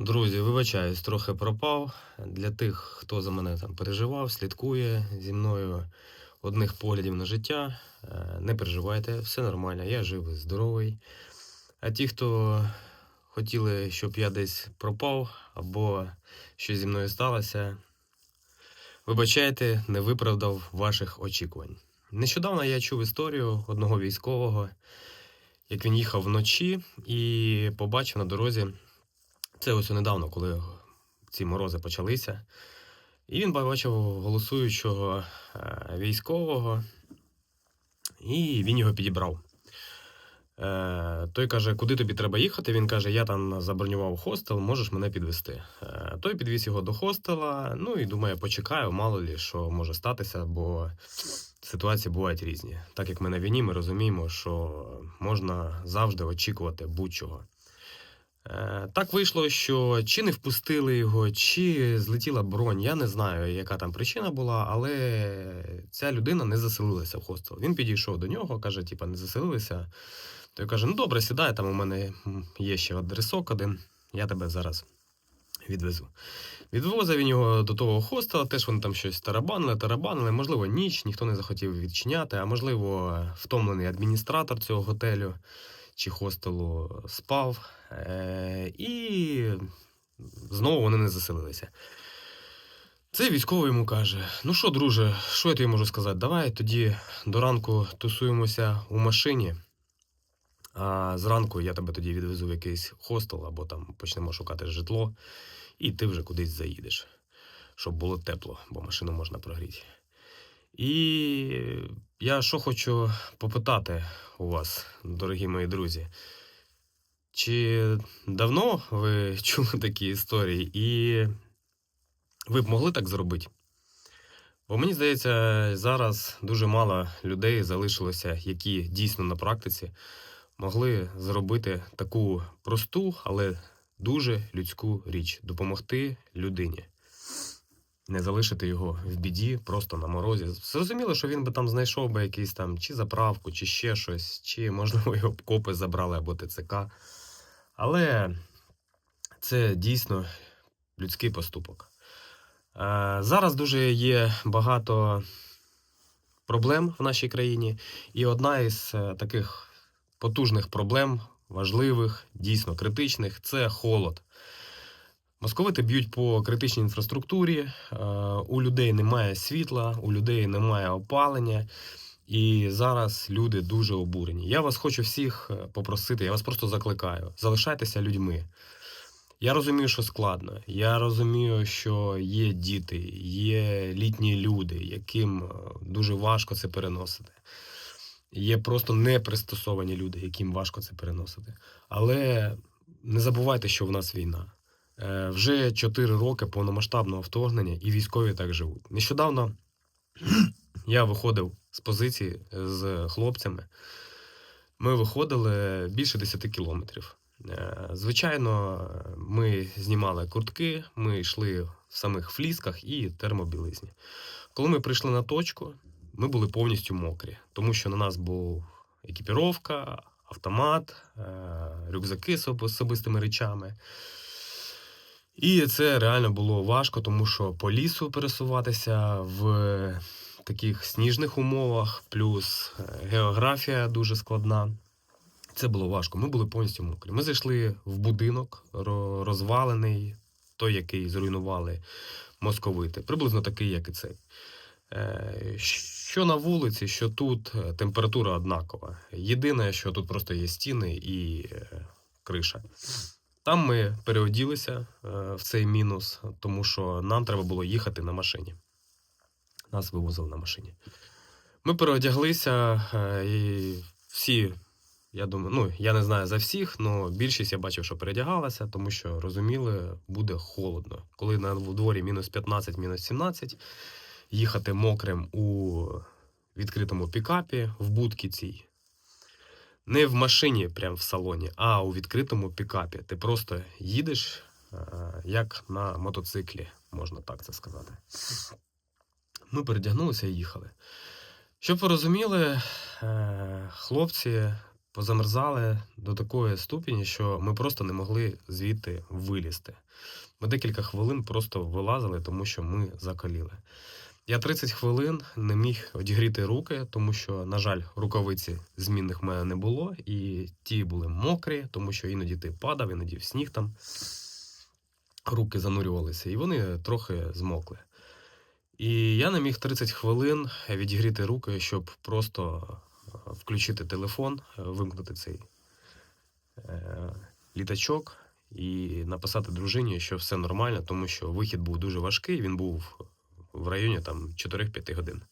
Друзі, вибачаюсь, трохи пропав. Для тих, хто за мене там переживав, слідкує зі мною одних поглядів на життя. е, Не переживайте, все нормально, я живий, здоровий. А ті, хто хотіли, щоб я десь пропав або щось зі мною сталося, вибачайте, не виправдав ваших очікувань. Нещодавно я чув історію одного військового, як він їхав вночі і побачив на дорозі. Це ось недавно, коли ці морози почалися. І він побачив голосуючого е, військового, і він його підібрав. Е, той каже, куди тобі треба їхати? Він каже, я там забронював хостел, можеш мене підвести. Е, той підвіз його до хостела, ну і думає, почекаю, мало лі, що може статися, бо ситуації бувають різні. Так як ми на війні, ми розуміємо, що можна завжди очікувати будь-чого. Е, Так вийшло, що чи не впустили його, чи злетіла бронь. Я не знаю, яка там причина була, але ця людина не заселилася в хостел. Він підійшов до нього, каже: типа, не заселилися. Той каже: Ну добре, сідай, там у мене є ще адресок один, я тебе зараз відвезу. Відвозив він його до того хостела, теж вони там щось тарабанили, тарабанили. Можливо, ніч, ніхто не захотів відчиняти, а можливо, втомлений адміністратор цього готелю чи хостелу спав. Е- і знову вони не заселилися. Цей військовий йому каже: Ну що, друже, що я тобі можу сказати? Давай тоді до ранку тусуємося у машині. А зранку я тебе тоді відвезу в якийсь хостел або там почнемо шукати житло, і ти вже кудись заїдеш, щоб було тепло, бо машину можна прогріти. І я що хочу попитати у вас, дорогі мої друзі. Чи давно ви чули такі історії, і ви б могли так зробити? Бо мені здається, зараз дуже мало людей залишилося, які дійсно на практиці могли зробити таку просту, але дуже людську річ допомогти людині. Не залишити його в біді, просто на морозі. Зрозуміло, що він би там знайшов би якийсь там чи заправку, чи ще щось, чи, можливо, його б копи забрали або ТЦК. Але це дійсно людський поступок. Е, Зараз дуже є багато проблем в нашій країні, і одна із е, таких потужних проблем, важливих, дійсно критичних, це холод. Московити б'ють по критичній інфраструктурі, е, у людей немає світла, у людей немає опалення. І зараз люди дуже обурені. Я вас хочу всіх е, попросити, я вас просто закликаю. Залишайтеся людьми. Я розумію, що складно. Я розумію, що є діти, є літні люди, яким е, дуже важко це переносити. Є просто непристосовані люди, яким важко це переносити. Але не забувайте, що в нас війна. Е, Вже 4 роки повномасштабного вторгнення, і військові так живуть. Нещодавно я виходив з позиції з хлопцями. Ми виходили більше 10 кілометрів. Е, Звичайно, ми знімали куртки, ми йшли в самих флісках і термобілизні. Коли ми прийшли на точку, ми були повністю мокрі, тому що на нас був екіпіровка, автомат, е, рюкзаки з особистими речами. І це реально було важко, тому що по лісу пересуватися в таких сніжних умовах, плюс е, географія дуже складна. Це було важко. Ми були повністю мокрі. Ми зайшли в будинок розвалений, той, який зруйнували московити, приблизно такий, як і цей. Е, Що на вулиці, що тут е, температура однакова. Єдине, що тут просто є стіни і криша. Там ми переоділися е, в цей мінус, тому що нам треба було їхати на машині. Нас вивозили на машині. Ми переодяглися, е, і всі, я думаю, ну я не знаю за всіх, але більшість я бачив, що передягалася, тому що розуміли, буде холодно. Коли на дворі мінус 15, мінус 17, їхати мокрим у відкритому пікапі в будці цій. Не в машині, прямо в салоні, а у відкритому пікапі. Ти просто їдеш е, як на мотоциклі, можна так це сказати. Ми передягнулися і їхали. Щоб ви розуміли, е, хлопці позамерзали до такої ступені, що ми просто не могли звідти вилізти. Ми декілька хвилин просто вилазили, тому що ми закаліли. Я 30 хвилин не міг одігріти руки, тому що, на жаль, рукавиці змінних в мене не було, і ті були мокрі, тому що іноді ти падав, іноді в сніг там руки занурювалися, і вони трохи змокли. І я не міг 30 хвилин відігріти руки, щоб просто е, включити телефон, е, вимкнути цей е, літачок і написати дружині, що все нормально, тому що вихід був дуже важкий, він був в районі там 4-5 годин.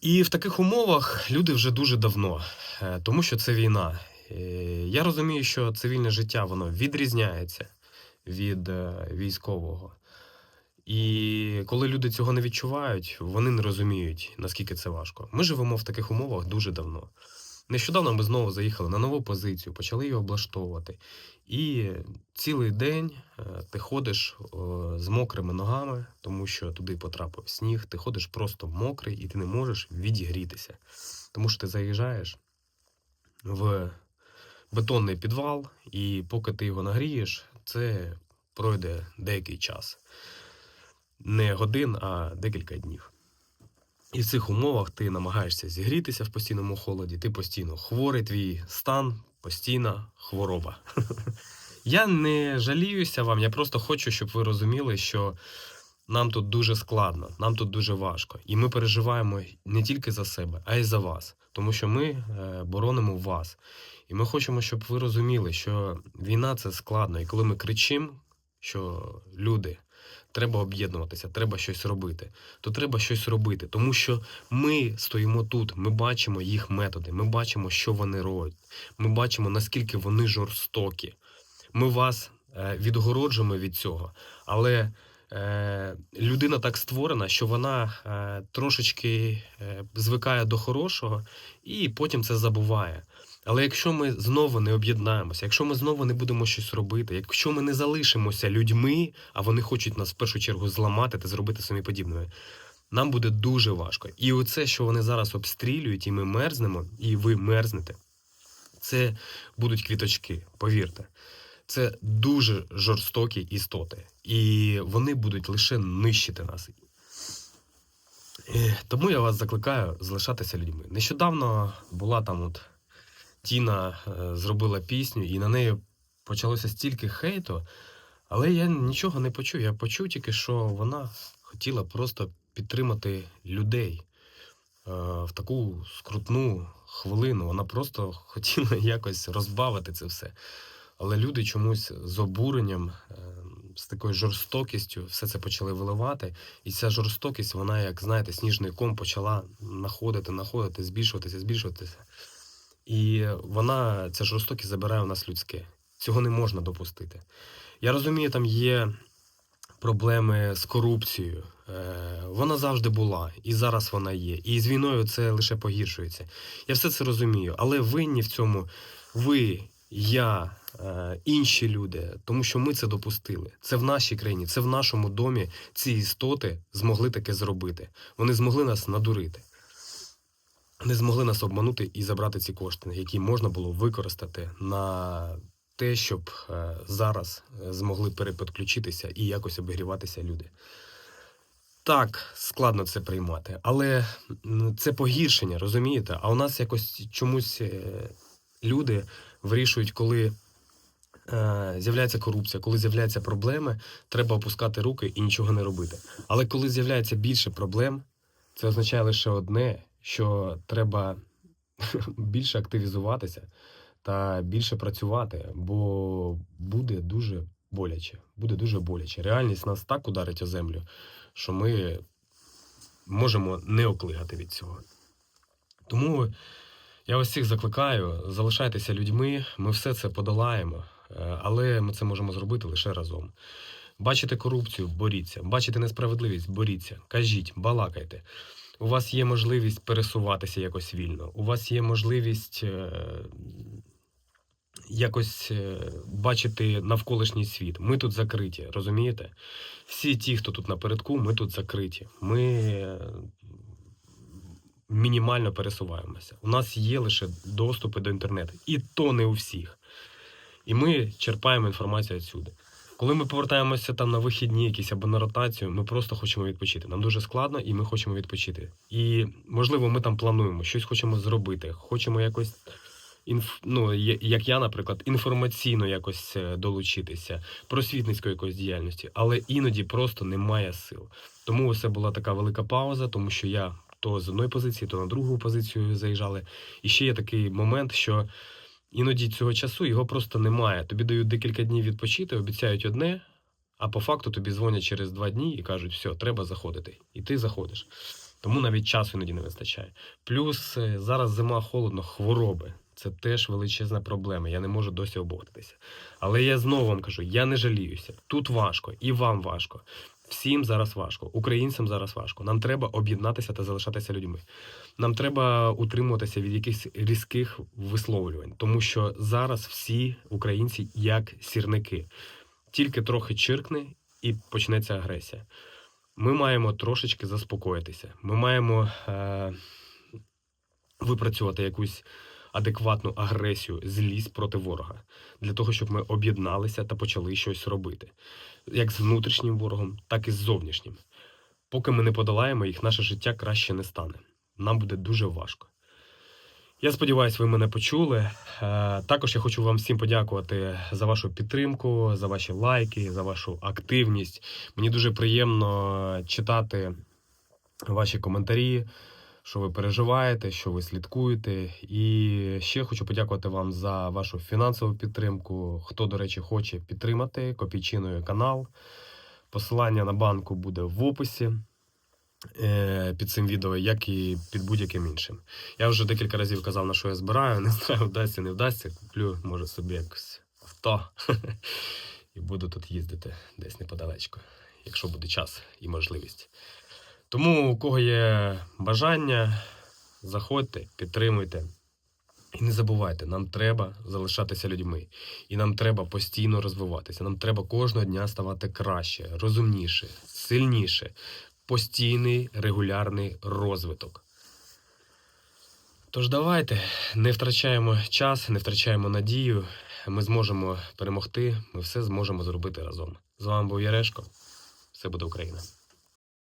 І в таких умовах люди вже дуже давно, е, тому що це війна. Е, Я розумію, що цивільне життя воно відрізняється від е, військового. І коли люди цього не відчувають, вони не розуміють, наскільки це важко. Ми живемо в таких умовах дуже давно. Нещодавно ми знову заїхали на нову позицію, почали її облаштовувати. І цілий день е, ти ходиш з мокрими ногами, тому що туди потрапив сніг, ти ходиш просто мокрий і ти не можеш відігрітися. Тому що ти заїжджаєш в бетонний підвал, і поки ти його нагрієш, це пройде деякий час. Не годин, а декілька днів. І в цих умовах ти намагаєшся зігрітися в постійному холоді, ти постійно хворий, твій стан постійна хвороба. Я не жаліюся вам, я просто хочу, щоб ви розуміли, що нам тут дуже складно, нам тут дуже важко. І ми переживаємо не тільки за себе, а й за вас. Тому що ми е, боронимо вас. І ми хочемо, щоб ви розуміли, що війна це складно. І коли ми кричимо, що люди, треба об'єднуватися, треба щось робити, то треба щось робити. Тому що ми стоїмо тут, ми бачимо їх методи, ми бачимо, що вони роблять. Ми бачимо, наскільки вони жорстокі. Ми вас е, відгороджуємо від цього, але е, людина так створена, що вона е, трошечки звикає до хорошого і потім це забуває. Але якщо ми знову не об'єднаємося, якщо ми знову не будемо щось робити, якщо ми не залишимося людьми, а вони хочуть нас в першу чергу зламати та зробити самі подібними, нам буде дуже важко. І оце, що вони зараз обстрілюють, і ми мерзнемо, і ви мерзнете, це будуть квіточки, повірте. Це дуже жорстокі істоти, і вони будуть лише нищити нас. Е, Тому я вас закликаю залишатися людьми. Нещодавно була там от Тіна е, зробила пісню, і на неї почалося стільки хейту, але я нічого не почув. Я почув тільки, що вона хотіла просто підтримати людей е, в таку скрутну хвилину. Вона просто хотіла якось розбавити це все. Але люди чомусь з обуренням, е, з такою жорстокістю все це почали виливати. І ця жорстокість, вона, як знаєте, сніжний ком почала находити, находити, збільшуватися, збільшуватися. І вона, ця жорстокість забирає у нас людське. Цього не можна допустити. Я розумію, там є проблеми з корупцією. Е, Вона завжди була, і зараз вона є. І з війною це лише погіршується. Я все це розумію, але винні в цьому ви, я, е, інші люди, тому що ми це допустили. Це в нашій країні, це в нашому домі. Ці істоти змогли таке зробити. Вони змогли нас надурити не змогли нас обманути і забрати ці кошти, які можна було використати на те, щоб е, зараз е, змогли переподключитися і якось обігріватися люди. Так, складно це приймати, але це погіршення, розумієте? А у нас якось чомусь е, люди вирішують, коли з'являється корупція, коли з'являються проблеми, треба опускати руки і нічого не робити. Але коли з'являється більше проблем, це означає лише одне, що треба більше активізуватися та більше працювати, бо буде дуже боляче. Буде дуже боляче. Реальність нас так ударить о землю, що ми можемо не оклигати від цього. Тому я вас всіх закликаю, залишайтеся людьми, ми все це подолаємо, е, але ми це можемо зробити лише разом. Бачите корупцію, боріться, бачите несправедливість, боріться, кажіть, балакайте. У вас є можливість пересуватися якось вільно. У вас є можливість е, якось е, бачити навколишній світ. Ми тут закриті, розумієте? Всі ті, хто тут напередку, ми тут закриті. Ми е, мінімально пересуваємося. У нас є лише доступи до інтернету, і то не у всіх. І ми черпаємо інформацію відсюди. Коли ми повертаємося там на вихідні якісь або на ротацію, ми просто хочемо відпочити. Нам дуже складно, і ми хочемо відпочити. І можливо, ми там плануємо, щось хочемо зробити, хочемо якось. Інф... Ну, як я, наприклад, інформаційно якось е, долучитися, просвітницької якоїсь діяльності, але іноді просто немає сил. Тому це була така велика пауза, тому що я то з одної позиції, то на другу позицію заїжджали. І ще є такий момент, що іноді цього часу його просто немає. Тобі дають декілька днів відпочити, обіцяють одне, а по факту тобі дзвонять через два дні і кажуть, все, треба заходити. І ти заходиш. Тому навіть часу іноді не вистачає. Плюс е, зараз зима холодно, хвороби. Це теж величезна проблема. Я не можу досі обов'язатися. Але я знову вам кажу: я не жаліюся. Тут важко, і вам важко. Всім зараз важко, українцям зараз важко. Нам треба об'єднатися та залишатися людьми. Нам треба утримуватися від якихось різких висловлювань, тому що зараз всі українці як сірники. Тільки трохи чиркне і почнеться агресія. Ми маємо трошечки заспокоїтися. Ми маємо е- випрацювати якусь адекватну агресію, злість проти ворога, для того, щоб ми об'єдналися та почали щось робити, як з внутрішнім ворогом, так і з зовнішнім. Поки ми не подолаємо їх, наше життя краще не стане. Нам буде дуже важко. Я сподіваюся, ви мене почули. Е, Також я хочу вам всім подякувати за вашу підтримку, за ваші лайки, за вашу активність. Мені дуже приємно читати ваші коментарі, що ви переживаєте, що ви слідкуєте. І ще хочу подякувати вам за вашу фінансову підтримку. Хто, до речі, хоче підтримати копійчиною канал. Посилання на банку буде в описі е, під цим відео, як і під будь-яким іншим. Я вже декілька разів казав, на що я збираю. Не знаю, вдасться, не вдасться. Куплю, може, собі якось авто. І буду тут їздити десь неподалечко, якщо буде час і можливість. Тому, у кого є бажання, заходьте, підтримуйте. І не забувайте, нам треба залишатися людьми. І нам треба постійно розвиватися. Нам треба кожного дня ставати краще, розумніше, сильніше. Постійний регулярний розвиток. Тож давайте не втрачаємо час, не втрачаємо надію. Ми зможемо перемогти, ми все зможемо зробити разом. З вами був Ярешко. Все буде Україна.